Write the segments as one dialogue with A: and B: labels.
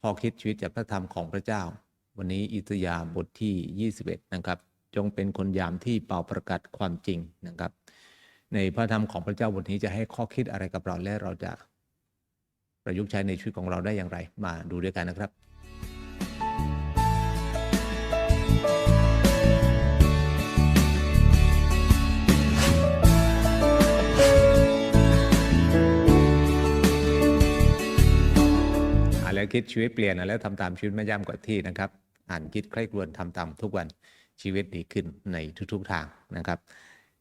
A: ข้อคิดชีวิตจากพระธรรมของพระเจ้า วันนี้อิสยาบทที่ 21 นะครับ จงเป็นคนยามที่เป่าประกาศความจริงนะครับ ในพระธรรมของพระเจ้าบทนี้จะให้ข้อคิดอะไรกับเราและเราจะประยุกต์ใช้ในชีวิตของเราได้อย่างไร มาดูด้วยกันนะครับ แล้วคิดชีวิตเปลี่ยนแล้วทำตามชีวิตไม่ย่ำกว่าที่นะครับ อ่านคิดใคร่ครวญทำตามทุกวันชีวิตดีขึ้นในทุกๆทางนะครับ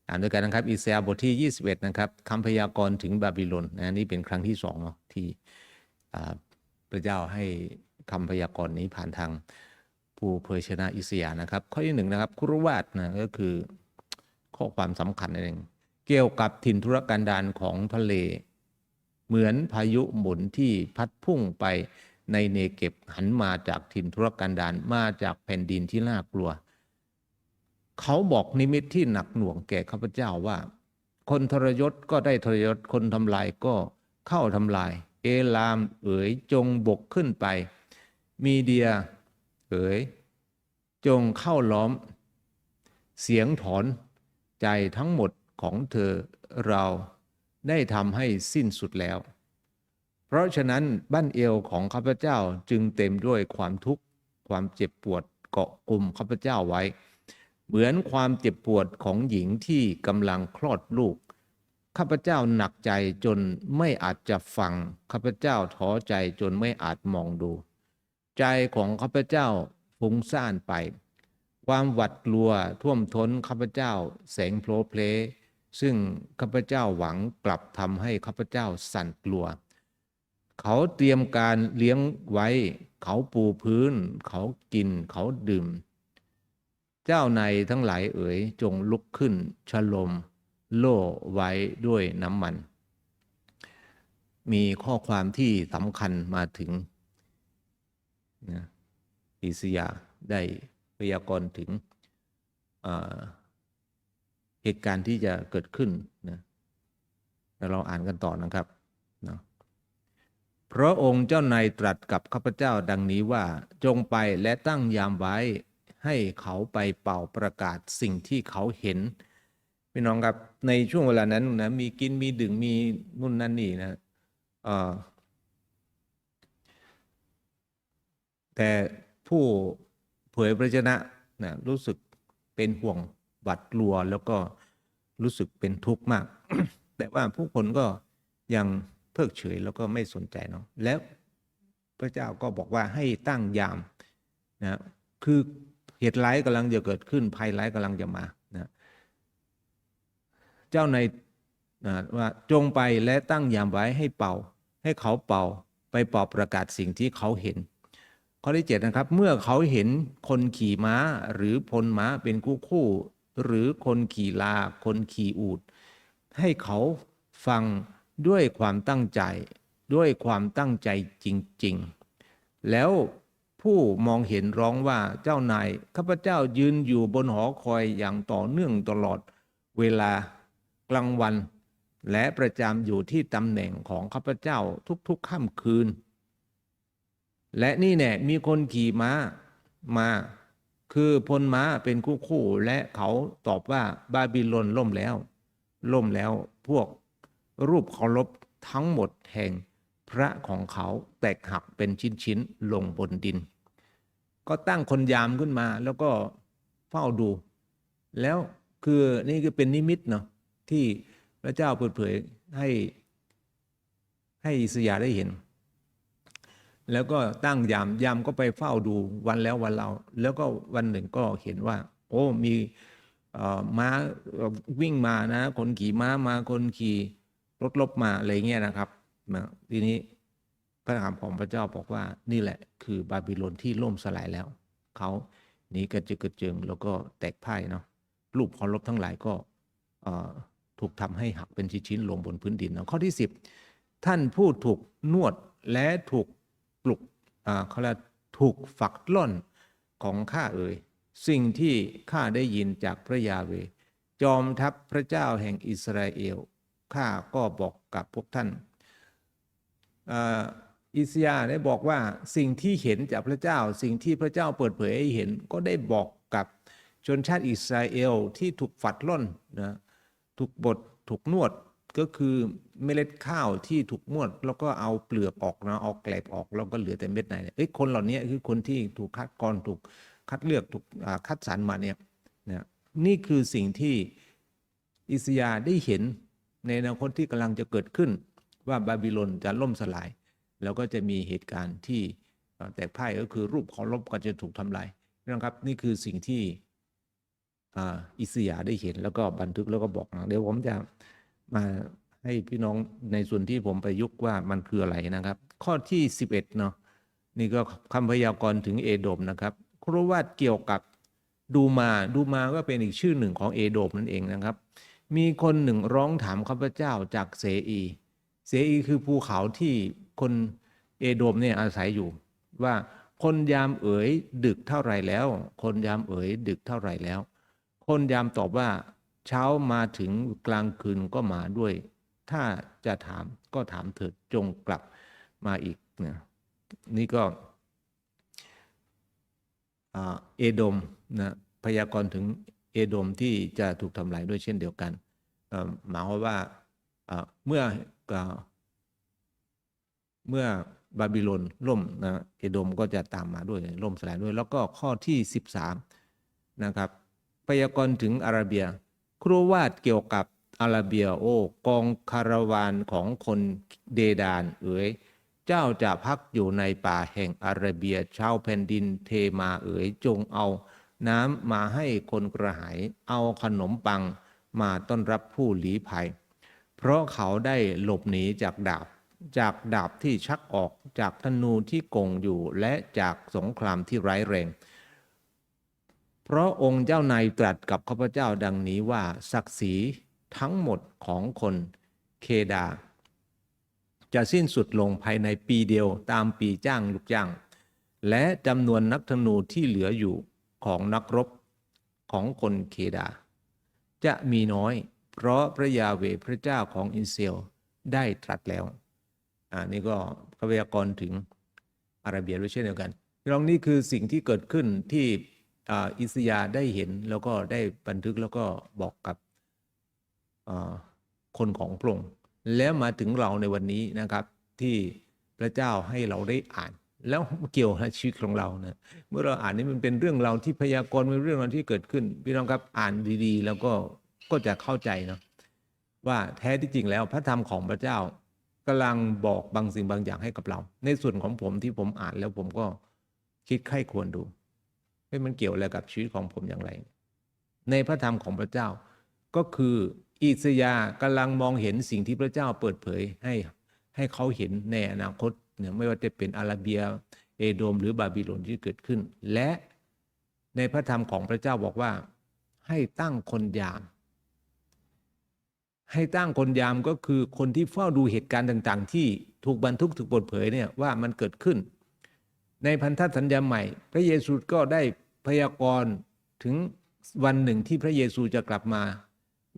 A: อ่านด้วยกันนะครับอิสยาห์บทที่ 21 นะครับคำพยากรณ์ถึงบาบิโลนนะนี่เป็นครั้งที่สองเนาะที่พระเจ้าให้คำพยากรณ์นี้ผ่านทางผู้เผยชนะอิสยาห์นะครับ ข้อที่หนึ่งนะครับคุรวาดนะก็คือข้อความสำคัญนั่นเองเกี่ยวกับถิ่นธุรกันดารของทะเล เหมือนพายุหมุนที่พัดพุ่งไป ในเนเก็บหันมาจากถิ่นทุรกันดารมาจากแผ่นดินที่น่ากลัว เขาบอกนิมิตที่หนักหน่วงแก่ข้าพเจ้าว่า คนทรยศก็ได้ทรยศคนทำลายก็เข้าทำลาย เอลามเอ๋ยจงบกขึ้นไป มีเดีย เอ๋ยจงเข้าล้อม เสียงถอนใจทั้งหมดของเธอเราได้ทำให้สิ้นสุดแล้ว เพราะฉะนั้นบ้านเอวของข้าพเจ้าจึงเต็มด้วยความทุกข์ความเจ็บปวดเกาะกลุ่มข้าพเจ้าไว้ เหมือนความเจ็บปวดของหญิงที่กำลังคลอดลูกข้าพเจ้าหนักใจจนไม่อาจจะฟังข้าพเจ้าท้อใจจนไม่อาจมองดู ใจของข้าพเจ้าฟุ้งซ่านไป ความหวัดกลัวท่วมท้นข้าพเจ้าแสงโผล่เพลซึ่งข้าพเจ้าหวังกลับทำให้ข้าพเจ้าสั่นกลัว เขาเตรียมการเลี้ยงไว้ เขาปูพื้น เขากิน เขาดื่ม เจ้าในทั้งหลายเอ๋ยจงลุกขึ้นฉลม โล่ไว้ด้วยน้ำมัน มีข้อความที่สำคัญมาถึงนะอิสยาได้พยากรณ์ถึงเหตุการณ์ที่จะเกิดขึ้นนะเราอ่านกันต่อนะครับนะ พระองค์เจ้านายตรัสกับข้าพเจ้าดังนี้ว่าจงไปและตั้งยามไว้ ให้เขาไปเป่าประกาศสิ่งที่เขาเห็นพี่น้องครับในช่วงเวลานั้นนะมีกินมีดื่มมีนู่นนั่นนี่นะแต่ผู้เผยพระชนะนะรู้สึกเป็นห่วงหวัดกลัวแล้วก็รู้สึกเป็นทุกข์มาก แต่ว่าผู้คนก็ยัง พิกเฉยแล้วก็ไม่สนใจเนาะแล้วพระเจ้าก็บอกว่าให้ตั้งยามนะคือเหตุร้ายกำลังจะเกิดขึ้นภัยร้ายกำลังจะมานะเจ้าในนะว่าจงไปและตั้งยามไว้ให้เป่า ให้เขาเป่าไปเป่าประกาศสิ่งที่เขาเห็น ข้อที่เจ็ดนะครับ เมื่อเขาเห็นคนขี่ม้าหรือพลม้าเป็นคู่คู่ หรือคนขี่ลา คนขี่อูดให้เขาฟัง ด้วยความตั้งใจ ด้วยความตั้งใจจริง ๆ แล้วผู้มองเห็นร้องว่าเจ้านายข้าพเจ้ายืนอยู่บนหอคอยอย่างต่อเนื่องตลอดเวลากลางวัน และประจำอยู่ที่ตำแหน่งของข้าพเจ้าทุกๆค่ำคืน และนี่แน่มีคนขี่ม้ามา คือพลม้าเป็นคู่คู่และเขาตอบว่าบาบิโลนล่มแล้ว ล่มแล้วพวก รูปเคารพทั้งหมดแห่งพระของเขาแตกหักเป็นชิ้นๆลงบนดิน ก็ตั้งคนยามขึ้นมาแล้วก็เฝ้าดู แล้วคือนี่คือเป็นนิมิตเนาะที่พระเจ้าเปิดเผยให้ให้อิสยาได้เห็น แล้วก็ตั้งยามยามก็ไปเฝ้าดูวันแล้ววันเรา แล้วก็วันหนึ่งก็เห็นว่า โอ้มีม้าวิ่งมานะ คนขี่ม้ามาคนขี่ รถลบมาอะไรเงี้ยนะครับนะทีนี้พระคำของพระเจ้าบอกว่านี่แหละคือบาบิโลนที่ล่มสลายแล้ว เขาหนีกระเจิงกระเจิงแล้วก็แตกพ่ายเนาะรูปเคารพทั้งหลายก็ถูกทำให้หักเป็นชิ้นๆลงบนพื้นดินเนาะข้อที่สิบท่านผู้ถูกนวดและถูกปลุกเขาเรียกถูกฝักล่อนของข้าเอ่ยสิ่งที่ข้าได้ยินจากพระยาเว จอมทัพพระเจ้าแห่งอิสราเอล ข้าก็บอกกับพวกท่านอิสยาห์ได้บอกว่าสิ่งที่เห็นจากพระเจ้า สิ่งที่พระเจ้าเปิดเผยให้เห็นก็ได้บอกกับชนชาติอิสราเอลที่ถูกฝัดล่นนะถูกบดถูกนวดก็คือเมล็ดข้าวที่ถูกนวด แล้วก็เอาเปลือกออกนะเอาแกลบออกแล้วก็เหลือแต่เม็ดในเนี่ยเอ้ยคนเหล่านี้คือคนที่ถูกคัดกรองถูกคัดเลือกถูกคัดสรรมาเนี่ยนะนี่คือสิ่งที่อิสยาห์ได้เห็น ในอนาคตที่กำลังจะเกิดขึ้น ว่าบาบิลนจะล่มสลาย แล้วก็จะมีเหตุการณ์ที่แตกพ่ายก็คือรูปเคารพก็จะถูกทำลายนะครับ นี่คือสิ่งที่อ,อิสยาได้เห็นแล้วก็บันทึกแล้วก็บอกนะเดี๋ยวผมจะมาให้พี่น้องในส่วนที่ผมประยุกต์ว่ามันคืออะไรนะครับ ข้อที่ 11เนาะนี่ก็คำพยากรณ์ถึงเอโดมนะครับครวาดเกี่ยวกับดูมาดูมาก็เป็นอีกชื่อหนึ่งของเอโดมนั่นเองนะครับ มีคนหนึ่งร้องถามข้าพเจ้าจากเสอี เสอีคือภูเขาที่คนเอโดมเนี่ยอาศัยอยู่ ว่าคนยามเอ๋ยดึกเท่าไรแล้ว คนยามเอ๋ยดึกเท่าไรแล้ว คนยามตอบว่าเช้ามาถึงกลางคืนก็มาด้วย ถ้าจะถามก็ถามเถิดจงกลับมาอีกนะนี่ก็เอโดมนะพยากรณ์ถึง เอโดมที่จะถูกทำลายด้วยเช่นเดียวกันหมายความว่าเมื่อเอ่อเมื่อบาบิโลนล่มนะเอโดมก็จะตามมาด้วยล่มสลายด้วย แล้วก็ข้อที่ 13 นะครับพยากรณ์ถึงอาราเบีย ครูวาดเกี่ยวกับอาราเบียโอกองคาราวานของคนเดดานเอ๋ยเจ้าจะพักอยู่ในป่าแห่งอาราเบียชาวแผ่นดินเทมาเอ๋ยจงเอา น้ำมาให้คนกระหาย เอาขนมปังมาต้อนรับผู้หลีภัย เพราะเขาได้หลบหนีจากดาบ จากดาบที่ชักออกจากธนูที่กงอยู่และจากสงครามที่ร้ายแรง เพราะองค์เจ้านายตรัสกับข้าพเจ้าดังนี้ว่าศักดิ์ศรีทั้งหมดของคนเคดา จะสิ้นสุดลงภายในปีเดียวตามปีจ้างลูกจ้าง และจำนวนนักธนูที่เหลืออยู่ ของนักรบของคนเคดา จะมีน้อย เพราะพระยาเวพระเจ้าของอิสราเอลได้ตรัสแล้วอ่านี่ก็พยากรณ์ถึงอาราเบียด้วยเช่นเดียวกันลองนี่คือสิ่งที่เกิดขึ้นที่อิสยาได้เห็นแล้วก็ได้บันทึกแล้วก็บอกกับคนของพระองค์แล้วมาถึงเราในวันนี้นะครับ ที่พระเจ้าให้เราได้อ่าน แล้วเกี่ยวกับชีวิตของเรานะเมื่อเราอ่านนี่มันเป็นเรื่องเราที่พยากรณ์เป็นเรื่องราวที่เกิดขึ้น พี่น้องครับอ่านดีๆ แล้วก็ก็จะเข้าใจเนาะว่าแท้ที่จริงแล้วพระธรรมของพระเจ้ากำลังบอกบางสิ่งบางอย่างให้กับเรา ในส่วนของผมที่ผมอ่านแล้วผมก็คิดไข้ควรดูให้มันเกี่ยวอะไรกับชีวิตของผมอย่างไร ในพระธรรมของพระเจ้า ก็คืออิสยาห์กำลังมองเห็นสิ่งที่พระเจ้าเปิดเผยให้ให้เขาเห็นในอนาคต เนี่ยไม่ว่าจะเป็นอาราเบีย เอโดม หรือบาบิโลนที่เกิดขึ้น และในพระธรรมของพระเจ้าบอกว่า ให้ตั้งคนยาม ให้ตั้งคนยามก็คือคนที่เฝ้าดูเหตุการณ์ต่าง ๆ ที่ถูกบันทึกถูกเปิดเผยเนี่ยว่ามันเกิดขึ้น ในพันธสัญญาใหม่ พระเยซูก็ได้พยากรณ์ถึงวันหนึ่งที่พระเยซูจะกลับมา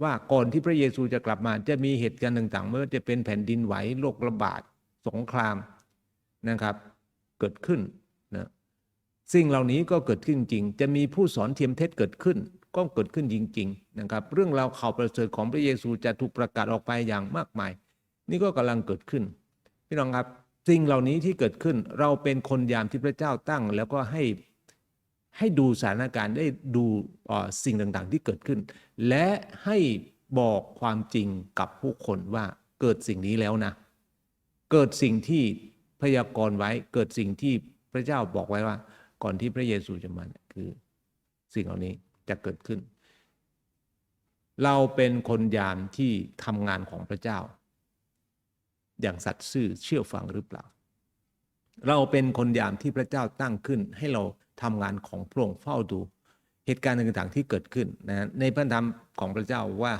A: ว่าก่อนที่พระเยซูจะกลับมาจะมีเหตุการณ์ต่างๆ ไม่ว่าจะเป็นแผ่นดินไหวโรคระบาด สงคราม นะครับ เกิดขึ้นนะสิ่งเหล่านี้ก็เกิดขึ้นจริง จะมีผู้สอนเทียมเท็จเกิดขึ้น ก็เกิดขึ้นจริง ๆ นะครับ เรื่องราวข่าวประเสริฐของพระเยซูจะถูกประกาศออกไปอย่างมากมาย นี่ก็กำลังเกิดขึ้นพี่น้องครับสิ่งเหล่านี้ที่เกิดขึ้นเราเป็นคนยามที่พระเจ้าตั้ง แล้วก็ให้ให้ดูสถานการณ์ได้ดูสิ่งต่างๆ ที่เกิดขึ้น และให้บอกความจริงกับผู้คนว่าเกิดสิ่งนี้แล้วนะ เกิดสิ่งที่ พยากรณ์ไว้เกิดสิ่งที่พระเจ้าบอกไว้ว่า ก่อนที่พระเยซูจะมาคือสิ่งเหล่านี้จะเกิดขึ้น เราเป็นคนยามที่ทำงานของพระเจ้า อย่างสัตย์ซื่อเชื่อฟังหรือเปล่า เราเป็นคนยามที่พระเจ้าตั้งขึ้น ให้เราทำงานของพระองค์เฝ้าดู เหตุการณ์ต่างๆที่เกิดขึ้นนะในพระธรรมของพระเจ้าว่า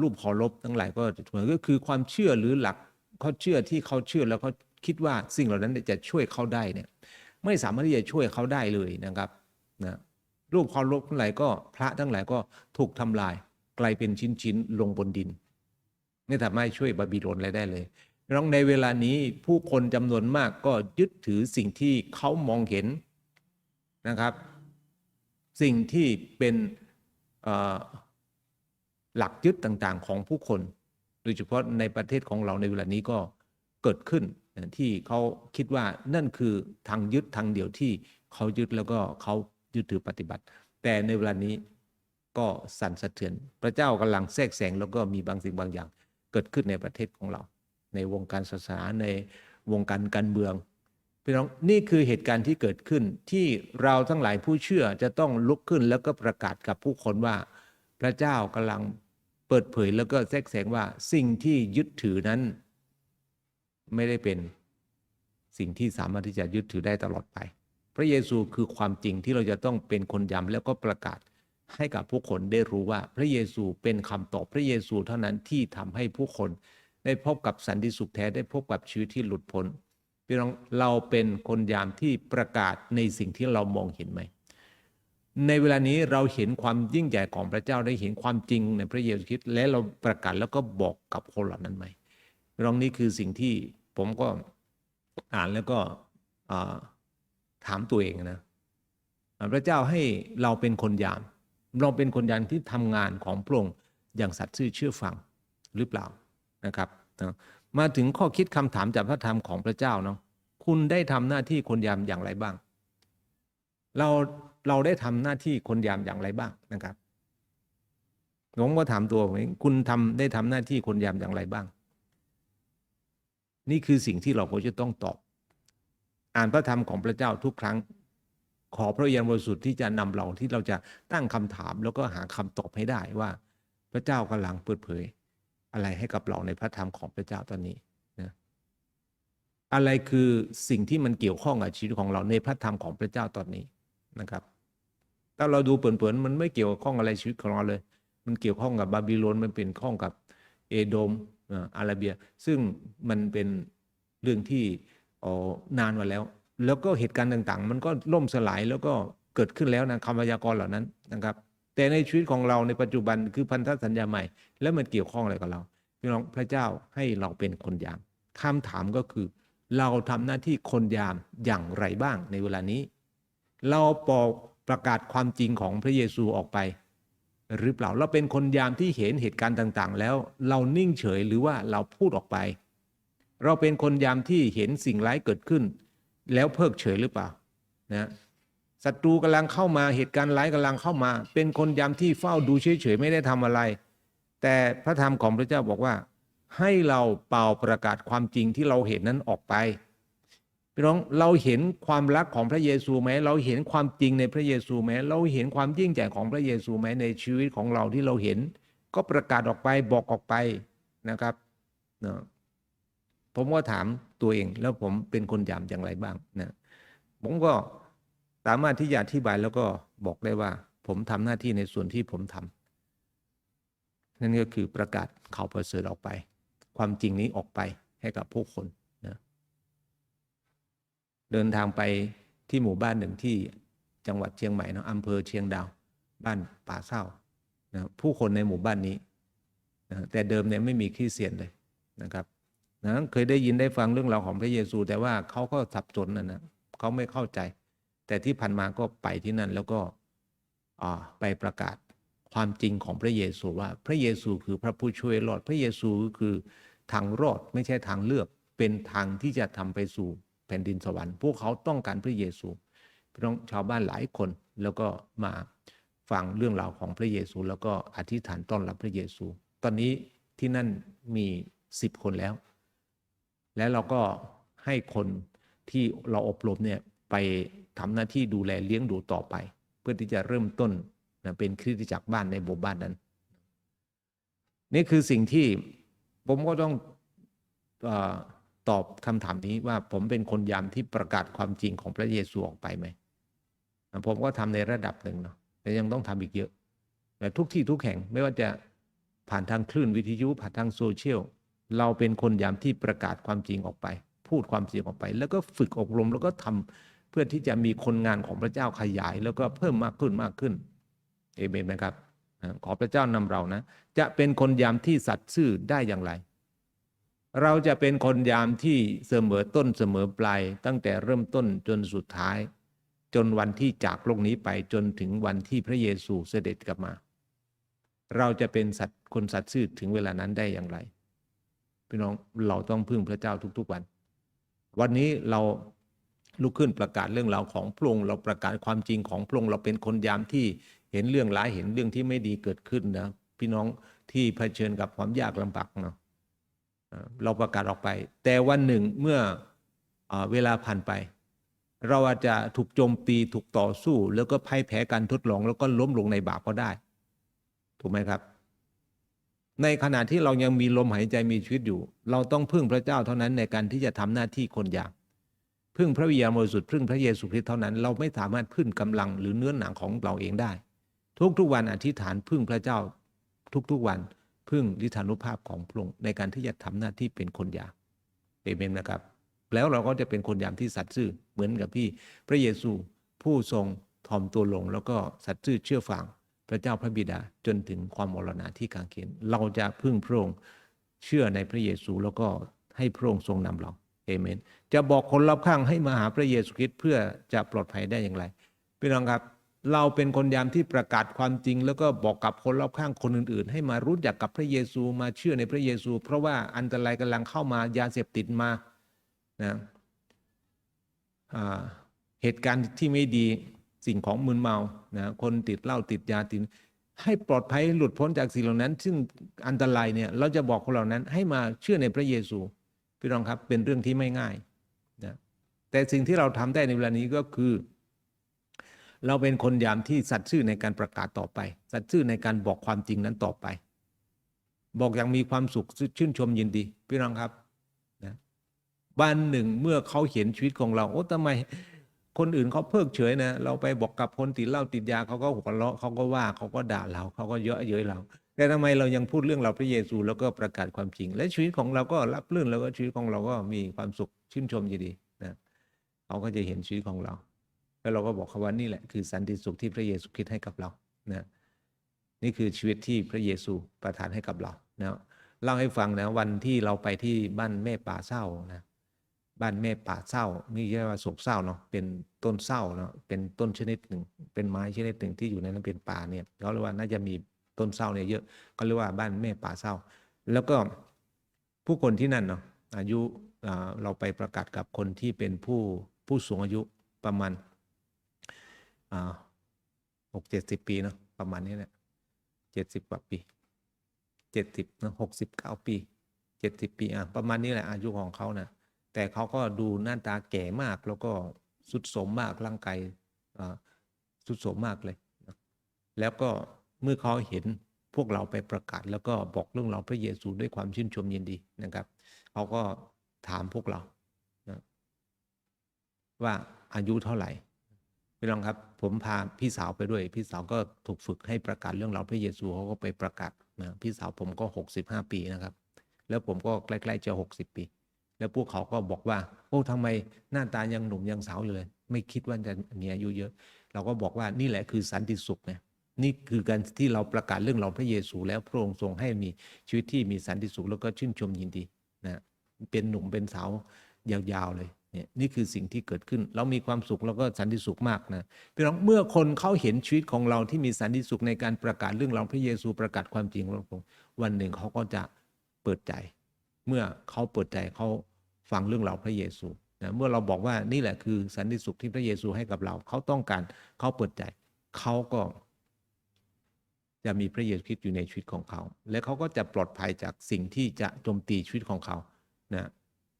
A: รูปเคารพทั้งหลายก็เหมือนก็คือความเชื่อหรือหลักเขาเชื่อที่เขาเชื่อแล้วเขา คิดว่าสิ่งเหล่านั้นจะช่วยเขาได้เนี่ยไม่สามารถที่จะช่วยเขาได้เลยนะครับนะรูปเคารพทั้งหลายก็พระทั้งหลายก็ถูกทำลายกลายเป็นชิ้นๆลงบนดินไม่สามารถช่วยบาบิโลนอะไรได้เลยพี่น้องในเวลานี้ผู้คนจำนวนมากก็ยึดถือสิ่งที่เขามองเห็นนะครับ สิ่งที่เป็นหลักยึดต่างๆของผู้คน โดยเฉพาะในประเทศของเราในเวลานี้ก็เกิดขึ้น ที่เขาคิดว่านั่นคือทางยึดทางเดียวที่เขายึดแล้วก็เขายึดถือปฏิบัติ แต่ในเวลานี้ก็สั่นสะเทือน พระเจ้ากำลังแทรกแซงแล้วก็มีบางสิ่งบางอย่าง เกิดขึ้นในประเทศของเรา ในวงการศาสนาในวงการการเมืองพี่น้องนี่คือเหตุการณ์ที่เกิดขึ้นที่เราทั้งหลายผู้เชื่อจะต้องลุกขึ้นแล้วก็ประกาศกับผู้คนว่า พระเจ้ากำลังเปิดเผยแล้วก็แทรกแซงว่าสิ่งที่ยึดถือนั้น ไม่ได้เป็นสิ่งที่สามารถที่จะยึดถือได้ตลอดไป พระเยซูคือความจริงที่เราจะต้องเป็นคนย้ำแล้วก็ประกาศให้กับผู้คนได้รู้ว่าพระเยซูเป็นคำตอบพระเยซูเท่านั้นที่ทำให้ผู้คนได้พบกับสันติสุขแท้ได้พบกับชีวิตที่หลุดพ้นพี่น้องเราเป็นคนยามที่ประกาศในสิ่งที่เรามองเห็นไหม ในเวลานี้เราเห็นความยิ่งใหญ่ของพระเจ้าได้เห็นความจริงในพระเยซูคริสต์และเราประกาศแล้วก็บอกกับคนเหล่านั้นไหมพี่น้องนี่คือสิ่งที่ ผมก็อ่านแล้วก็ถามตัวเองนะพระเจ้าให้เราเป็นคนยาม เราเป็นคนยามที่ทำงานของพระองค์อย่างสัตย์ซื่อเชื่อฟังหรือเปล่านะครับนะมาถึงข้อคิดคำถามจากพระธรรมของพระเจ้าเนาะคุณได้ทำหน้าที่คนยามอย่างไรบ้าง เราเราได้ทำหน้าที่คนยามอย่างไรบ้างนะครับผมก็ถามตัวผมเองคุณทำได้ทำหน้าที่คนยามอย่างไรบ้าง นี่คือสิ่งที่เราควรจะต้องตอบ อ่านพระธรรมของพระเจ้าทุกครั้ง ขอพระวิญญาณบริสุทธิ์ที่จะนำเราที่เราจะตั้งคำถามแล้วก็หาคำตอบให้ได้ว่า พระเจ้ากำลังเปิดเผย อะไรให้กับเราในพระธรรมของพระเจ้าตอนนี้นะอะไรคือสิ่งที่มันเกี่ยวข้องกับชีวิตของเราในพระธรรมของพระเจ้าตอนนี้นะครับถ้าเราดูเปิ่นๆมันไม่เกี่ยวข้องอะไรชีวิตของเราเลย มันเกี่ยวข้องกับบาบิโลนมันเป็นข้องกับเอโดม อาราเบีย ซึ่งมันเป็นเรื่องที่นานมาแล้ว แล้วก็เหตุการณ์ต่างๆ มันก็ล่มสลายแล้วก็เกิดขึ้นแล้วนะคำพยากรณ์เหล่านั้นนะครับ แต่ในชีวิตของเราในปัจจุบันคือพันธสัญญาใหม่ แล้วมันเกี่ยวข้องอะไรกับเราพี่น้องพระเจ้าให้เราเป็นคนยามคำถามก็คือ เราทำหน้าที่คนยามอย่างไรบ้างในเวลานี้ เราบอกประกาศความจริงของพระเยซูออกไป หรือเปล่าเราเป็นคนยามที่เห็นเหตุการณ์ต่างๆ แล้วเรานิ่งเฉยหรือว่าเราพูดออกไป เราเป็นคนยามที่เห็นสิ่งร้ายเกิดขึ้น แล้วเพิกเฉยหรือเปล่านะศัตรูกำลังเข้ามาเหตุการณ์ร้ายกำลังเข้ามา เป็นคนยามที่เฝ้าดูเฉยๆไม่ได้ทำอะไร แต่พระธรรมของพระเจ้าบอกว่า ให้เราเป่าประกาศความจริงที่เราเห็นนั้นออกไป พี่น้องเราเห็นความรักของพระเยซูไหมเราเห็นความจริงในพระเยซูไหมเราเห็นความยิ่งใหญ่ของพระเยซูไหมในชีวิตของเราที่เราเห็น ก็ประกาศออกไปบอกออกไปนะครับเนาะผมก็ถามตัวเองแล้วผมเป็นคนยามอย่างไรบ้างนะผมก็สามารถที่จะอธิบายแล้วก็บอกได้ว่า ผมทำหน้าที่ในส่วนที่ผมทำนั่นก็คือประกาศข่าวประเสริฐออกไป ความจริงนี้ออกไปให้กับผู้คน เดินทางไปที่หมู่บ้านหนึ่งที่จังหวัดเชียงใหม่เนาะอำเภอเชียงดาว บ้านป่าเศร้านะผู้คนในหมู่บ้านนี้นะแต่เดิมเนี่ยไม่มีคริสเตียนเลยนะครับนะเคยได้ยินได้ฟังเรื่องราวของพระเยซู แต่ว่าเขาก็สับสนนะนะเขาไม่เข้าใจ แต่ที่ผ่านมาก็ไปที่นั่นแล้วก็อ่าไปประกาศความจริงของพระเยซูว่า พระเยซูคือพระผู้ช่วยรอด พระเยซูคือทางรอดไม่ใช่ทางเลือก เป็นทางที่จะทำไปสู่ แผ่นดินสวรรค์พวกเขาต้องการพระเยซูพี่น้องชาวบ้านหลายคนแล้วก็มาฟังเรื่องราวของพระเยซู แล้วก็อธิษฐานต้อนรับพระเยซู ตอนนี้ที่นั่นมีสิบคนแล้ว และเราก็ให้คนที่เราอบรมเนี่ยไปทำหน้าที่ดูแลเลี้ยงดูต่อไป เพื่อที่จะเริ่มต้นนะเป็นคริสตจักรบ้านในหมู่บ้านนั้น นี่คือสิ่งที่ผมก็ต้องอ ตอบคำถามนี้ว่าผมเป็นคนยามที่ประกาศความจริงของพระเยซูออกไปไหม ผมก็ทำในระดับหนึ่งเนาะแต่ยังต้องทำอีกเยอะแต่ทุกที่ทุกแห่งไม่ว่าจะผ่านทางคลื่นวิทยุผ่านทางโซเชียลเราเป็นคนยามที่ประกาศความจริงออกไป พูดความจริงออกไป แล้วก็ฝึกอบรมแล้วก็ทำเพื่อที่จะมีคนงานของพระเจ้าขยาย แล้วก็เพิ่มมากขึ้นมากขึ้นเอเมนไหมครับขอพระเจ้านำเรานะ จะเป็นคนยามที่สัตย์ซื่อได้อย่างไร เราจะเป็นคนยามที่เสมอต้นเสมอปลายตั้งแต่เริ่มต้นจนสุดท้าย จนวันที่จากโลกนี้ไปจนถึงวันที่พระเยซูเสด็จกลับมา เราจะเป็นสัตว์คนสัตย์ซื่อถึงเวลานั้นได้อย่างไรพี่น้องเราต้องพึ่งพระเจ้าทุกๆวัน วันนี้เราลุกขึ้นประกาศเรื่องราวของพระองค์เราประกาศความจริงของพระองค์เราเป็นคนยามที่เห็นเรื่องร้ายเห็นเรื่องที่ไม่ดีเกิดขึ้นนะพี่น้องที่เผชิญกับความยากลำบากเนาะ เราประกาศออกไป แต่วันหนึ่งเมื่อเอเวลาผ่านไป เราอาจจะถูกโจมตีถูกต่อสู้ แล้วก็พ่ายแพ้การทดลอง แล้วก็ล้มลงในบาปก็ได้ ถูกไหมครับ ในขณะที่เรายังมีลมหายใจมีชีวิตอยู่ เราต้องพึ่งพระเจ้าเท่านั้นในการที่จะทำหน้าที่คนอย่างพึ่งพระวิญญาณบริสุทธิ์พึ่งพระเยซูคริสต์เท่านั้น เราไม่สามารถพึ่งกำลังหรือเนื้อหนังของเราเองได้ ทุกๆวันอธิษฐานพึ่งพระเจ้าทุกๆวัน พึ่งฤทธานุภาพของพระองค์ในการที่จะทำหน้าที่เป็นคนยางเอเมนนะครับ แล้วเราก็จะเป็นคนยางที่สัตย์ซื่อเหมือนกับที่พระเยซูผู้ทรงถ่อมตัวลง แล้วก็สัตย์ซื่อเชื่อฟังพระเจ้าพระบิดาจนถึงความมรณะที่กางเขนเราจะพึ่งพระองค์เชื่อในพระเยซูแล้วก็ให้พระองค์ทรงนำเราเอเมน จะบอกคนรอบข้างให้มาหาพระเยซูคริสต์เพื่อจะปลอดภัยได้อย่างไรพี่น้องครับ เราเป็นคนยามที่ประกาศความจริง แล้วก็บอกกับคนรอบข้างคนอื่น ๆ ให้มารู้จักกับพระเยซูมาเชื่อในพระเยซู เพราะว่าอันตรายกำลังเข้ามายาเสพติดมานะเหตุการณ์ที่ไม่ดีสิ่งของมึนเมานะคนติดเหล้าติดยาติดให้ปลอดภัยหลุดพ้นจากสิ่งเหล่านั้น ซึ่งอันตรายเนี่ยเราจะบอกคนเหล่านั้นให้มาเชื่อในพระเยซูพี่น้องครับเป็นเรื่องที่ไม่ง่ายนะแต่สิ่งที่เราทำได้ในเวลานี้ก็คือ เราเป็นคนยามที่สัตย์ซื่อในการประกาศต่อไป สัตย์ซื่อในการบอกความจริงนั้นต่อไป บอกอย่างมีความสุขชื่นชมยินดี พี่น้องครับนะบ้านหนึ่งเมื่อเขาเห็นชีวิตของเราโอ้ทำไมคนอื่นเขาเพิกเฉยนะเราไปบอกกับคนติดเหล้าติดยาเขาก็หัวเราะเขาก็ว่าเขาก็ด่าเราเขาก็เยอะเย้ยเรา แต่ทำไมเรายังพูดเรื่องเราพระเยซูแล้วก็ประกาศความจริง และชีวิตของเราก็รับเรื่นแล้วก็ชีวิตของเราก็มีความสุขชื่นชมยินดีนะเขาก็จะเห็นชีวิตของเรา แล้วเราก็บอกเขาว่านี่แหละคือสันติสุขที่พระเยซูคริสต์ให้กับเรานะนี่คือชีวิตที่พระเยซูประทานให้กับเรานะเล่าให้ฟังนะวันที่เราไปที่บ้านแม่ป่าเศร้านะบ้านแม่ป่าเศร้านี่เรียกว่าโศกเศร้าเนาะเป็นต้นเศร้าเนาะเป็นต้นชนิดหนึ่ง เป็นไม้ชนิดหนึ่งที่อยู่ในนั้นเป็นป่าเนี่ยเขาเรียกว่าน่าจะมีต้นเศร้าเนี่ยเยอะก็เรียกว่าบ้านแม่ป่าเศร้า แล้วก็ผู้คนที่นั่นเนาะอายุอ่าเราไปประกาศกับคนที่เป็นผู้ผู้สูงอายุประมาณ หกเจ็ดสิบปีเนาะประมาณนี้แหละเจ็ดสิบกว่าปีเจ็ดสิบนะหกสิบเก้าปีเจ็ดสิบปีอะประมาณนี้แหละอายุของเขานะแต่เขาก็ดูหน้าตาแก่มากแล้วก็สุดสมมากร่างกายอ่าสุดสมมากเลยนะแล้วก็เมื่อเขาเห็นพวกเราไปประกาศ แล้วก็บอกเรื่องเราพระเยซูด้วยความชื่นชมยินดีนะครับเขาก็ถามพวกเรานะว่าอายุเท่าไหร่ พี่น้องครับ ผมพาพี่สาวไปด้วย พี่สาวก็ถูกฝึกให้ประกาศเรื่องเราวพระเยซูเขาก็ไปประกาศนะพี่สาวผมก็ 65 ปีนะครับ แล้วผมก็ใกล้ๆจะ60 ปี แล้วพวกเขาก็บอกว่าโอ้ทำไมหน้าตายังหนุ่มยังสาวอยู่เลย ไม่คิดว่าจะมีอายุเยอะ เราก็บอกว่านี่แหละคือสันติสุขนะนี่คือการที่เราประกาศเรื่องเราวพระเยซู แล้วพระองค์ทรงให้มีชีวิตที่มีสันติสุขแล้วก็ชื่นชมยินดีนะเป็นหนุ่มเป็นสาวยาวๆเลย เนี่ยนี่คือสิ่งที่เกิดขึ้น เรามีความสุขแล้วก็สันติสุขมากนะพี่น้องเมื่อคนเขาเห็นชีวิตของเราที่มีสันติสุขในการประกาศเรื่องเราวพระเยซูประกาศความจริงของเราวันหนึ่งเขาก็จะเปิดใจ เมื่อเขาเปิดใจเขาฟังเรื่องเราวพระเยซูนะเมื่อเราบอกว่านี่แหละคือสันติสุขที่พระเยซูให้กับเรา เขาต้องการเขาเปิดใจ เขาก็จะมีพระเยซูคริสต์อยู่ในชีวิตของเขา และเขาก็จะปลอดภัยจากสิ่งที่จะโจมตีชีวิตของเขานะ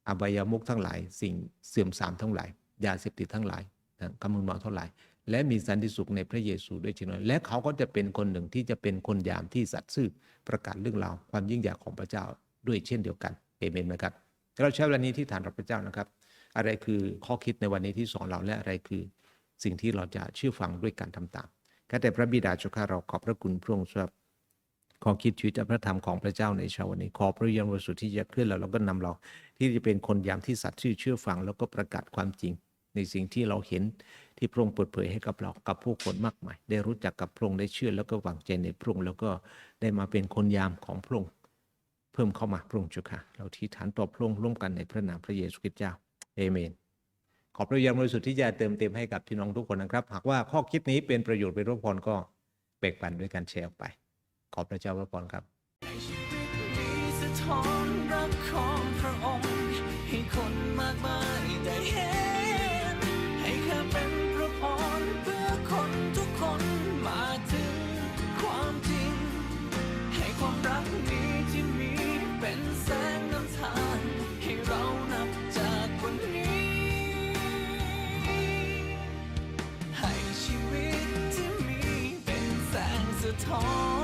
A: อบายามุขทั้งหลาย สิ่งเสื่อมทรามทั้งหลาย ยาเสพติดทั้งหลายนะกำมึนเมาทั้งหลาย และมีสันติสุขในพระเยซูด้วยเช่นนั้นและเขาก็จะเป็นคนหนึ่งที่จะเป็นคนยามที่สัตย์ซื่อประกาศเรื่องราวความยิ่งใหญ่ของพระเจ้าด้วยเช่นเดียวกันเอเมนไหมครับเราใช้เวลานี้ที่ฐานรับพระเจ้านะครับ อะไรคือข้อคิดในวันนี้ที่สอนเราและอะไรคือ สิ่งที่เราจะเชื่อฟังด้วยการทำตามข้าแต่พระบิดาเจ้าข้าเราขอบพระคุณพระองค์สำหรับ ข้อคิดชีวิตและพระธรรมของพระเจ้าในเช้าวันนี้ ขอพระวิญญาณบริสุทธิ์ที่จะเคลื่อนเราแล้วก็นำเรา ที่จะเป็นคนยามที่สัตย์ชื่อเชื่อฟังแล้วก็ประกาศความจริง ในสิ่งที่เราเห็นที่พระองค์เปิดเผยให้กับเรากับผู้คนมากมาย ได้รู้จักกับพระองค์ได้เชื่อแล้วก็วางใจในพระองค์แล้วก็ได้มาเป็นคนยามของพระองค์เพิ่มเข้ามาพระองค์เจ้าค่ะ เราที่ฐานต่อพระองค์ร่วมกันในพระนามพระเยซูคริสต์เจ้าเอเมนขอบพระยามบริสุทธิ์ที่จะเติมเต็มให้กับพี่น้องทุกคนนะครับ หากว่าข้อคิดนี้เป็นประโยชน์เป็นรบพรก็แบ่งปันด้วยการแชร์ออกไป ขอบพระเจ้าพระพรครับ
B: ให้ชีวิตนี้สะท้อนรักของพระองค์ให้คนมากมายได้เห็นให้ข้าเป็นพระพรเพื่อคนทุกคนมาถึงความจริง ให้ความรักนี้ที่มีเป็นแสงนำทางให้เรานับจากวันนี้ให้ชีวิตที่มีเป็นแสงสะท้อน